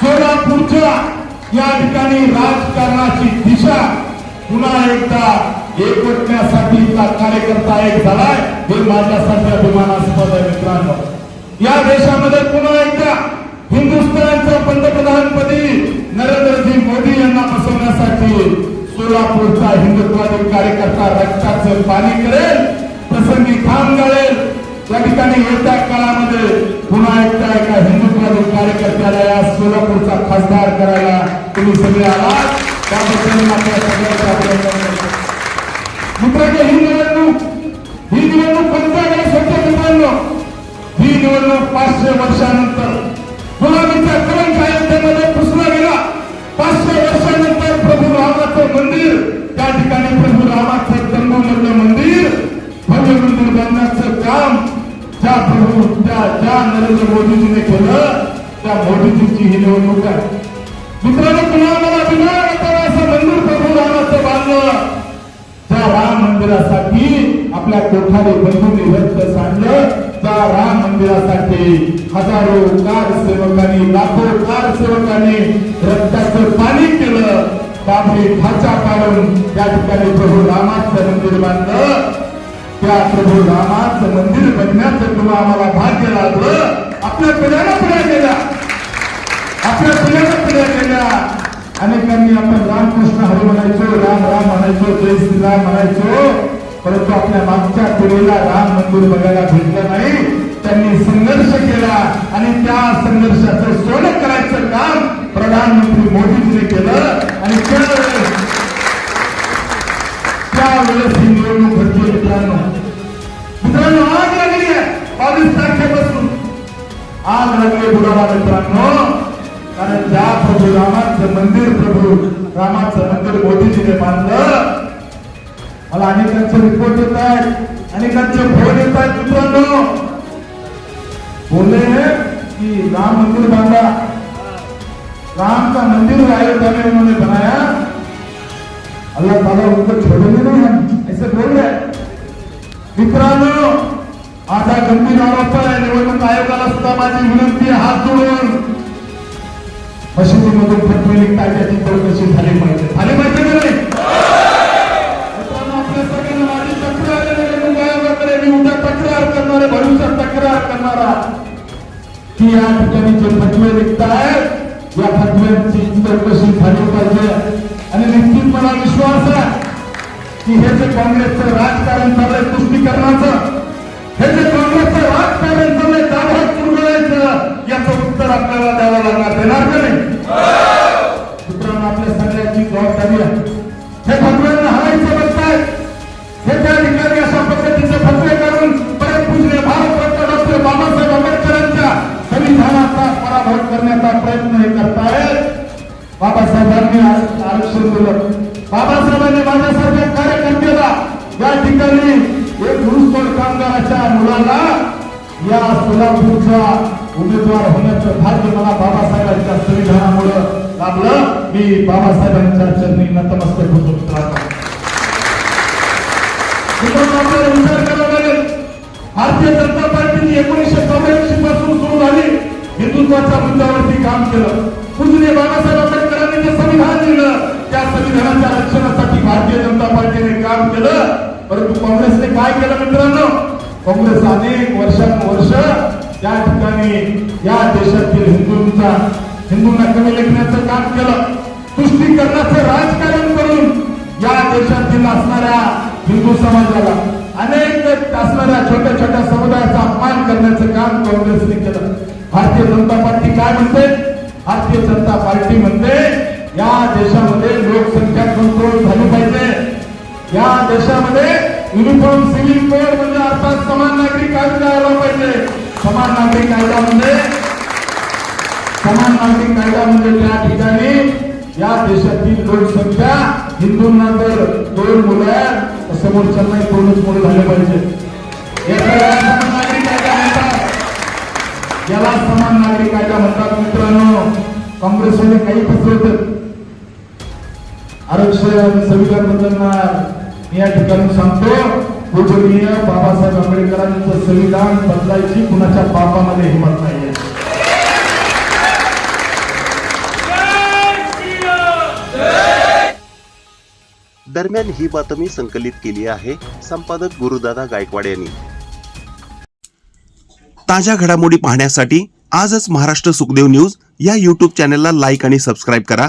सोलापूरच्या या ठिकाणी राजकारणाची दिशा पुन्हा एकदा एकवटण्यासाठीचा कार्यकर्ता एक झालाय हे माझ्यासाठी अभिमानास्पद आहे मित्रांनो. या देशामध्ये पुन्हा एकदा हिंदुस्थानच्या पंतप्रधानपदी नरेंद्रजी मोदी यांना बसवण्यासाठी सोलापूरचा हिंदुत्वादी कार्यकर्ता रक्ताचं पाणी करेल प्रसंगी काम गाळेल त्या ठिकाणी येत्या काळामध्ये पुन्हा एकदा एका हिंदुत्वादी कार्यकर्त्याला या सोलापूरचा खासदार करायला तुम्ही सगळे आलात. त्याबद्दल मी आपल्या सगळ्यांचा मित्रांनो ही निवडणूक ही निवडणूक पंचायत होते मित्रांनो ही निवडणूक पाचशे वर्षानंतर. गुलामीच्या कलंक आयुष्यामध्ये पुसला गेला. पाचशे वर्षानंतर प्रभू रामाचं मंदिर त्या ठिकाणी प्रभू रामाचं प्रभू त्या ज्या नरेंद्र मोदीजीने केलं त्या मोदीजीची ही निवडणूक आहे. मित्रांनो तुम्हाला मला अभिमान वाटावा असं मंदिर प्रभू रामाचं बांधलं त्या राम मंदिरासाठी आपल्या कोठारी बंधूंनी रक्त सांडलं त्या राम मंदिरासाठी हजारो कार सेवकांनी लाखो कार सेवकांनी रक्ताचं पाणी केलं. बापरे खाचा काढून त्या ठिकाणी प्रभू रामाचं मंदिर बांधलं. त्या प्रभू रामाचं मंदिर बघण्याचं तुला आम्हाला भाग्य लागलं. आपल्या पिढ्याला पिढ्या गेल्या आपल्या पिढ्याला पिढ्या गेल्या अनेकांनी आपण रामकृष्ण हरी म्हणायचो राम राम म्हणायचो जय श्रीराम म्हणायचो. परंतु आपल्या मागच्या पिढीला राम मंदिर बघायला भेटलं नाही. त्यांनी संघर्ष केला आणि त्या संघर्षाचं सोनं करायचं काम प्रधानमंत्री मोदीजीने केलं. आणि त्यावेळेस त्यावेळेस लागली बुडाला मित्रांनो कारण ज्या प्रभू रामाचं मंदिर प्रभू रामाचं मंदिर मोदीजीने बांधलं मला अनेकांचे रिपोर्ट येत आहेत अनेकांचे फोन येत आहेत मित्रांनो. बोलले की राम मंदिर बांधा. राम का मंदिर अयोध्या में उन्होंने बनाया. अल्लाह ताला उनको छोड़ेंगे नहीं. हम ऐसे बोल रहे हैं. मित्रांनो माझा गंभीर माझी विनंती हात जोडून. मशिदीमधून फटवे कायद्याची त्याची चौकशी झाली पाहिजे? झाली पाहिजे का नाही? म्हणजे आहे की या ठिकाणी जे फटवे निघत या फटव्यांची चौकशी झाली पाहिजे? आणि निश्चित मला विश्वास आहे की हे जे काँग्रेसचं राजकारण चाललंय तुष्टीकरणाचं हे जे काँग्रेसचं आरक्षण केलं बाबासाहेबांनी माझ्यासारख्या कार्यकर्त्याला या ठिकाणी एक घुसखोर कामगाराच्या मुलाला या सोलापूरचा उमेदवार होण्याचं भाग्य मला बाबासाहेबांच्या संविधानामुळं लाभलं. मी बाबासाहेबांच्या चरणी नतमस्तक होतो मित्रांनो. आपल्याला विचार करावा लागेल. भारतीय जनता पार्टीने एकोणीसशे चौऱ्याऐंशी पासून सुरू झाली. हिंदुत्वाच्या मुद्द्यावरती काम केलं. पूजने बाबासाहेब संविधान दिलं त्या संविधानाच्या रक्षणासाठी भारतीय जनता पार्टीने काम केलं. परंतु काँग्रेसने काय केलं मित्रांनो? काँग्रेस अनेक वर्षानुवर्ष त्या ठिकाणी या देशातील हिंदूंचा हिंदूंना कमी लेखण्याचं काम केलं. तुष्टीकरणाचं राजकारण करून या देशातील असणाऱ्या हिंदू समाजाला अनेक असणाऱ्या छोट्या छोट्या समुदायाचा अपमान करण्याचं काम काँग्रेसने केलं. भारतीय जनता पार्टी काय म्हणते? भारतीय जनता पार्टी म्हणते या देशामध्ये लोकसंख्या कंट्रोल झाली पाहिजे. या देशामध्ये युनिफॉर्म सिव्हिल कोड म्हणजे अर्थात समान नागरिक कायदा आला पाहिजे. समान नागरिक कायदा म्हणजे समान नागरिक कायदा म्हणजे त्या ठिकाणी या देशातील लोकसंख्या हिंदूंना तर दोन मुलं आहेत समोरच्यांना दोनच मुलं झाले पाहिजे. याला समान नागरिक कायदा म्हणतात. याला समान नागरिक कायदा म्हणतात मित्रांनो. काँग्रेसवाले काही फसवतात. आरक्षण संविधान बदलणार मी या ठिकाणी सांगतो पूजनीय बाबासाहेब आंबेडकरांचं संविधान बदलायची कुणाच्या बापामध्ये हिंमत दरम्यान ही बातमी संकलित केली आहे संपादक गुरुदादा गायकवाड यांनी. ताज्या घडामोडी पाहण्यासाठी आजच महाराष्ट्र सुखदेव न्यूज या यूट्यूब चॅनलला लाईक आणि सबस्क्राईब करा.